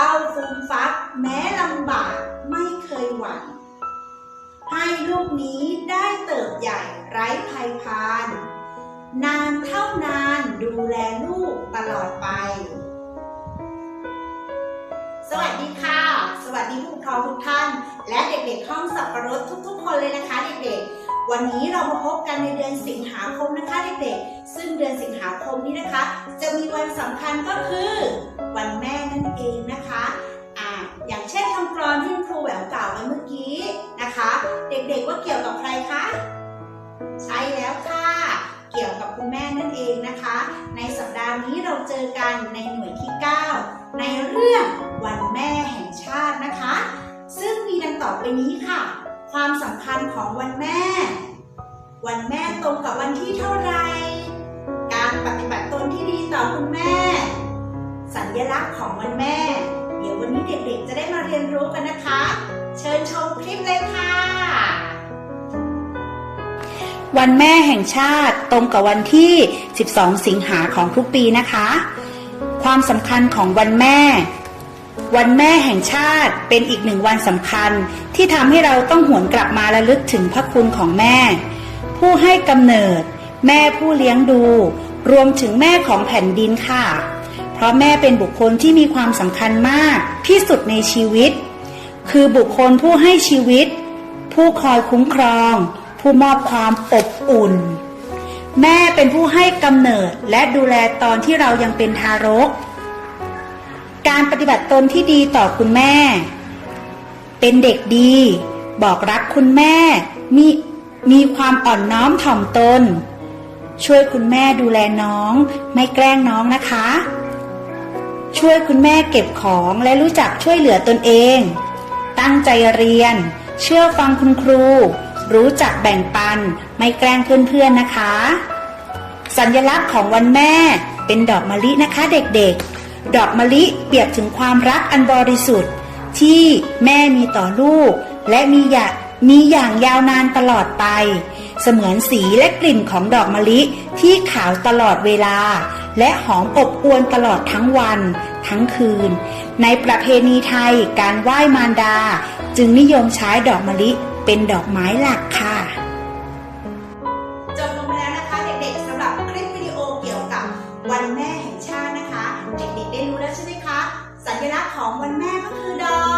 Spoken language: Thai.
เฝ้าฟูมฟักแม้ลำบากไม่เคยหวั่นให้ลูกนี้ได้เติบใหญ่ไร้ภัยพาน นานเท่านานดูแลลูกตลอดไป สวัสดีค่ะ สวัสดีผู้ปกครองทุกท่าน และเด็กๆห้องสับปะรดทุกๆ คนเลยนะคะเด็กๆวันนี้เรามาพบกันในเดือนสิงหาคมนะคะเด็กๆ ซึ่งเดือนสิงหาคมนี้นะคะ จะมีวันสำคัญก็คือ ว่าเกี่ยวกับใครคะ ใช่แล้วค่ะ เกี่ยวกับคุณแม่นั่นเองนะคะ ในสัปดาห์นี้เราเจอกันในหน่วยที่ 9 ในเรื่องวันแม่แห่งชาตินะคะ ซึ่งมีดังต่อไปนี้ค่ะ ความสำคัญของวันแม่ วันแม่ตรงกับวันที่เท่าไหรการปฏิบัติตนที่ดีต่อคุณแม่ สัญลักษณ์ของวันแม่ เดี๋ยววันนี้เด็กๆ จะได้มาเรียนรู้กันนะคะ เชิญชมคลิปเลยค่ะ วันแม่แห่งชาติตรงกับวันที่ 12 สิงหาของทุกปีนะคะ ความสำคัญของวันแม่ วันแม่แห่งชาติเป็นอีกหนึ่งวันสำคัญที่ทำให้เราต้องหวนกลับมาระลึกถึงพระคุณของแม่ ผู้ให้กำเนิด แม่ผู้เลี้ยงดู รวมถึงแม่ของแผ่นดินค่ะ เพราะแม่เป็นบุคคลที่มีความสำคัญมากที่สุดในชีวิต คือบุคคลผู้ให้ชีวิต ผู้คอยคุ้มครอง ผู้มอบความอบอุ่น แม่เป็นผู้ให้กำเนิดและดูแลตอนที่เรายังเป็นทารก การปฏิบัติตนที่ดีต่อคุณแม่ เป็นเด็กดี บอกรักคุณแม่ มีมีความอ่อนน้อมถ่อมตน ช่วยคุณแม่ดูแลน้อง ไม่แกล้งน้องนะคะ ช่วยคุณแม่เก็บของและรู้จักช่วยเหลือตนเอง ตั้งใจเรียน เชื่อฟังคุณครู รู้จักแบ่งปัน ไม่แกล้งเพื่อนๆนะคะ สัญลักษณ์ของวันแม่เป็นดอกมะลินะคะเด็กๆ ดอกมะลิเปรียบถึงความรักอันบริสุทธิ์ ที่แม่มีต่อลูก และมีอย่างมีอย่างยาวนานตลอดไป เสมือนสีและกลิ่นของดอกมะลิที่ขาวตลอดเวลา และหอมอบอวลตลอดทั้งวัน ทั้งคืน ในประเพณีไทยการไหว้มารดา จึงนิยมใช้ดอกมะลิ เป็นดอกไม้หลักค่ะ จบลงไปแล้วนะคะเด็กๆสำหรับคลิปวิดีโอเกี่ยวกับวันแม่แห่งชาตินะคะ เด็กๆได้รู้แล้วใช่ไหมคะ สัญลักษณ์ของวันแม่ก็คือดอก